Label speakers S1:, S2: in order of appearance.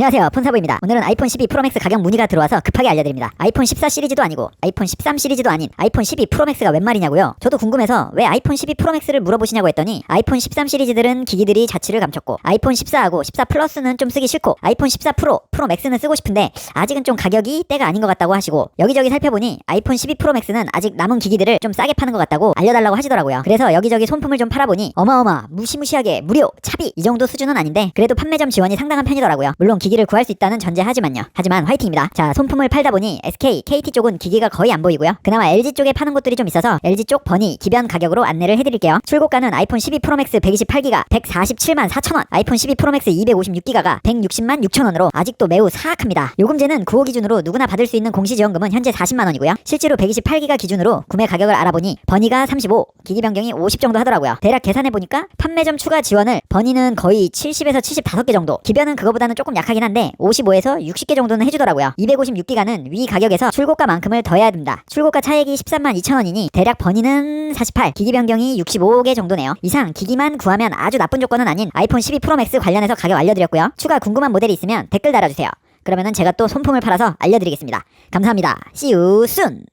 S1: 안녕하세요. 폰사부입니다. 오늘은 아이폰 12 프로맥스 가격 문의가 들어와서 급하게 알려드립니다. 아이폰 14 시리즈도 아니고 아이폰 13 시리즈도 아닌 아이폰 12 프로맥스가 웬 말이냐고요? 저도 궁금해서 왜 아이폰 12 프로맥스를 물어보시냐고 했더니 아이폰 13 시리즈들은 기기들이 자취를 감췄고 아이폰 14하고 14 플러스는 좀 쓰기 싫고 아이폰 14 프로 프로맥스는 쓰고 싶은데 아직은 좀 가격이 때가 아닌 것 같다고 하시고 여기저기 살펴보니 아이폰 12 프로맥스는 아직 남은 기기들을 좀 싸게 파는 것 같다고 알려달라고 하시더라고요. 그래서 여기저기 손품을 좀 팔아보니 어마어마 무시무시하게 무료 차비 이 정도 수준은 아닌데 그래도 판매점 지원이 상당한 편이더라고요. 물론 기 기를 구할 수 있다는 전제하지만요. 하지만 화이팅입니다. 자 손품을 팔다 보니 SK, KT 쪽은 기기가 거의 안 보이고요. 그나마 LG 쪽에 파는 곳들이 좀 있어서 LG 쪽 버니 기변 가격으로 안내를 해드릴게요. 출고가는 아이폰 12 프로맥스 128기가 147만 4천원 아이폰 12 프로맥스 256기가가 160만 6천원으로 아직도 매우 사악합니다. 요금제는 9호 기준으로 누구나 받을 수 있는 공시지원금은 현재 40만원이고요. 실제로 128기가 기준으로 구매 가격을 알아보니 버니가 35 기기 변경이 50 정도 하더라고요. 대략 계산해보니까 판매점 추가 지원을 버니는 거의 70에서 75개 정도 기변은 그거보다는 조금 약하긴 한데 55에서 60개 정도는 해주더라고요. 256기가는 위 가격에서 출고가만큼을 더해야 됩니다. 출고가 차액이 13만 2천원이니 대략 버니는 48 기기 변경이 65개 정도네요. 이상 기기만 구하면 아주 나쁜 조건은 아닌 아이폰 12 프로맥스 관련해서 가격 알려드렸고요. 추가 궁금한 모델이 있으면 댓글 달아주세요. 그러면은 제가 또 손품을 팔아서 알려드리겠습니다. 감사합니다. See you soon